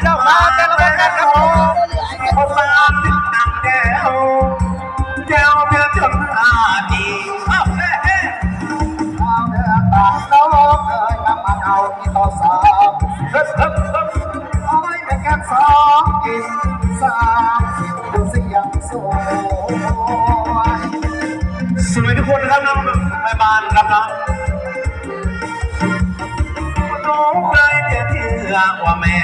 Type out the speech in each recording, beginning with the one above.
เจ้ามาเต้นระเบิดกันครับผมพอสามสิบตังแก้วแก้วเพียงจนห้าทีอ้าวเฮ้เฮ้เอาเนื้อตาน้องเอ้ยน้ำมันเอาที่ต่อสามเฮ้เฮ้เฮ้เอาไว้เป็นแก้มสองกินสามดูสิยังสวยสวยทุกคนนะครับน้องแม่บ้านครับน้องน้องใครจะเชื่อว่าแม่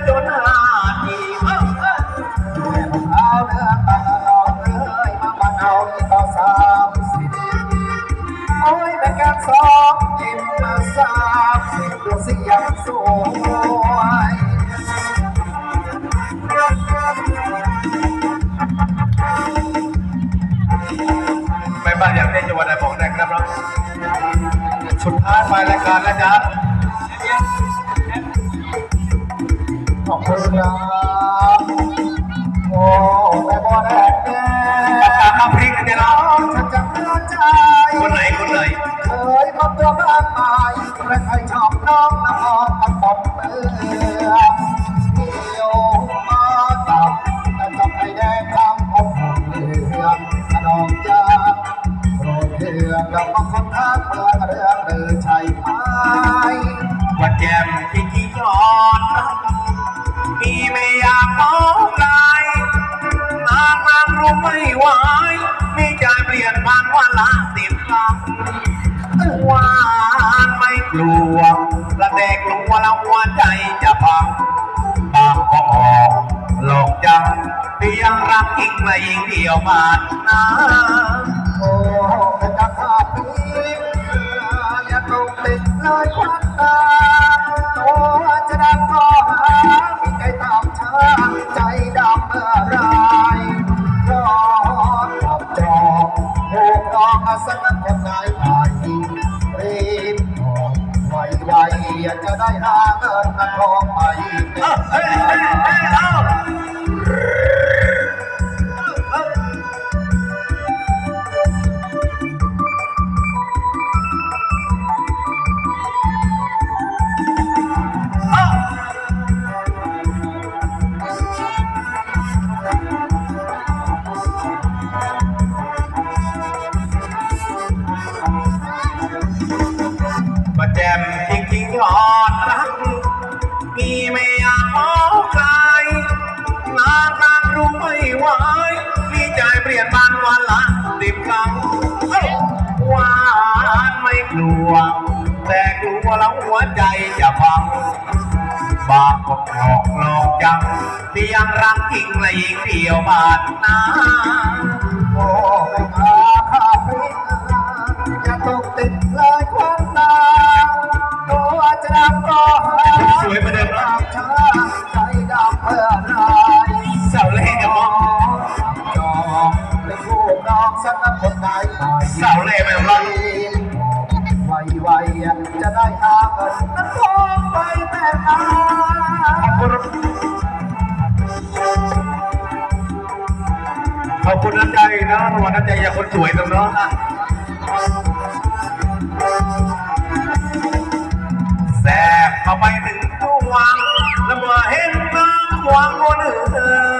จะจนห้าทีเอ้าเอ้าเอาเนื้อตาน้องเอ้ยน้ำมันเอาที่ต่อสามสิบเอาไว้เป็นแก้มสองกินสามสิบดูสิยังสวยแม่บ้านอยากเต้นจังหวัดไหนบอกได้ครับน้องสุดท้ายปลายรายการแล้วจ๊ะ ขอบคุณครับโอ้แม่บัวแดงแดปากกาข้าพริกกันเนี่ยเนาะฉันจะเมื่อใจคนไหนคนไหนเคยพบตัวมากมายและใครชอบน้องนครปฐมเมืองเที่ยวมาตับแต่จับไข่แดงข้ามพบเหลืองขนมยาโปรดเถื่อนกับบาคนท่าเมืองเรื่องหรือใช่ไหมว่าแจ่มจริงๆก่อ ไม่ไหวมีใจเปลี่ยนพันวันละสิบครั้งหวานไม่กลัวและแต่กลัวแล้วหัวใจจะพังบางก็ออกหลอกจังเพียงรักอีกไม่ยิงเดียวบาดนาโอ้เป็นการขาดนี้อย่าตกติดเลยควันตา สักนั้นคนไหนไปรีบออกไวๆจะได้หาเงินมาทองไปเอ้าเฮ้ยเฮ้ยเฮ้ยเอ้า ไม่อยากมองใครนานนานรู้ไม่ไหวมีใจเปลี่ยนบานวันละสิบครั้งหวานไม่กลัว แต่กลัวแล้วหัวใจจะพังบางก็หลอกหลอกจังเพียงรักจริงและยิงเดียวบาดนาโอ้ไม่ขาข้าพิษอย่าตกติดเลย สักคนไหนหน่อยเสาวเล่ไม่ร้อนไวๆจะได้หาเงินนั้นทอไปแต่งงานขอบคุณขอบคุณน้ำใจนะวัลน้ำใจจาคนสวยตรงเนาะแสบเข้าไปถึงตัววังแล้วเมื่อเห็นนางวางคนอื่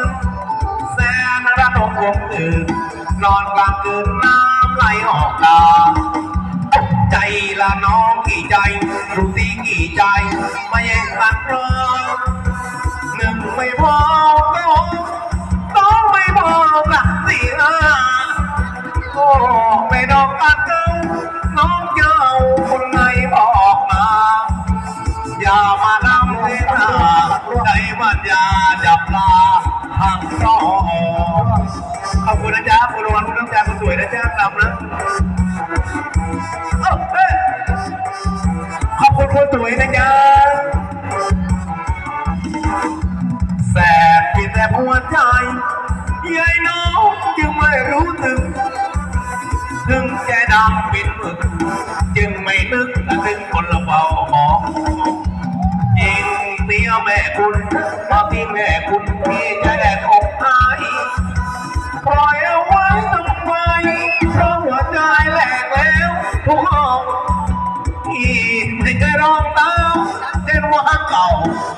นแสนระทมวงอื่น นอนกลางคืนน้ำไหลออกตาใจละน้องกี่ใจ รู้สิกี่ใจ ไมาแย่งกันรอหนึ่งไม่พอก็ต้องไม่พอกับเสียโอ้ไม่ดอกกันเก้าน้องเจ้าคนไหนบอกมา อย่ามาทำเสียหน้าใจมันยาจับลา นะจ๊ะคุณรางวัลคุณน้ำใจคุณสวยนะจ๊ะกลับนะเอ้าเฮ้ยขอบคุณคนสวยนะจ๊ะแสบที่แต่หัวใจยายน้องจึงไม่รู้ถึง ถึงแกดำเป็นหมึกจึงไม่นึกถึง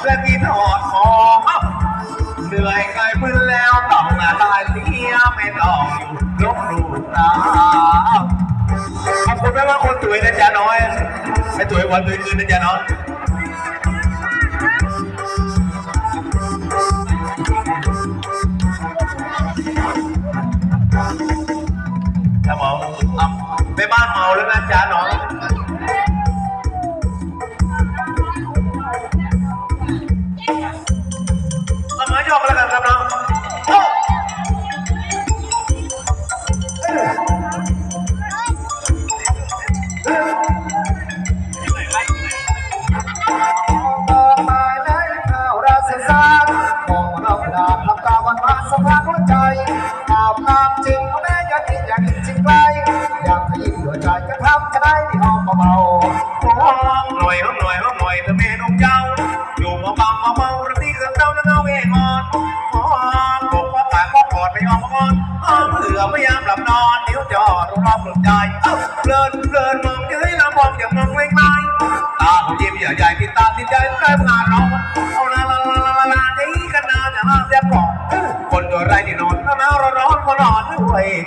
และที่ถอดของเหนื่อยกายพื้นแล้วต้องงานลายเสียไม่ต้องยู่ลบลูกตาขอบคุณแม่ว่าคนสวยนะจ๊ะน้อยไอ้สวยวันสวยคืนนะจ๊ะน้อยถ้าเมาเอาไปบ้านเมาแล้วนะจ๊ะน้อง วันมาสภาหัวใจอาบน้ำจริงแม่อยากกินอยากกินจริงไรอยากขยิบหัวใจก็ทำจะได้ที่ห้องเบาห้องหน่อยห้องหน่อยห้องหน่อยเธอเมนงเจ้า อยู่มาบังมาเมาระตีกับเจ้าแล้วเงาเองอนห้องบอกว่าปากก็กอดไม่ออกมอนห้องเผื่อพยายามหลับนอนเดี๋ยวจอดรอบหลุดใจเพลินเพลินมองเย้ยแล้วมองอย่างมองไม่ไม่ตาเขายิ้มใหญ่ๆติดตาติดใจใกล้งานเรา Hey,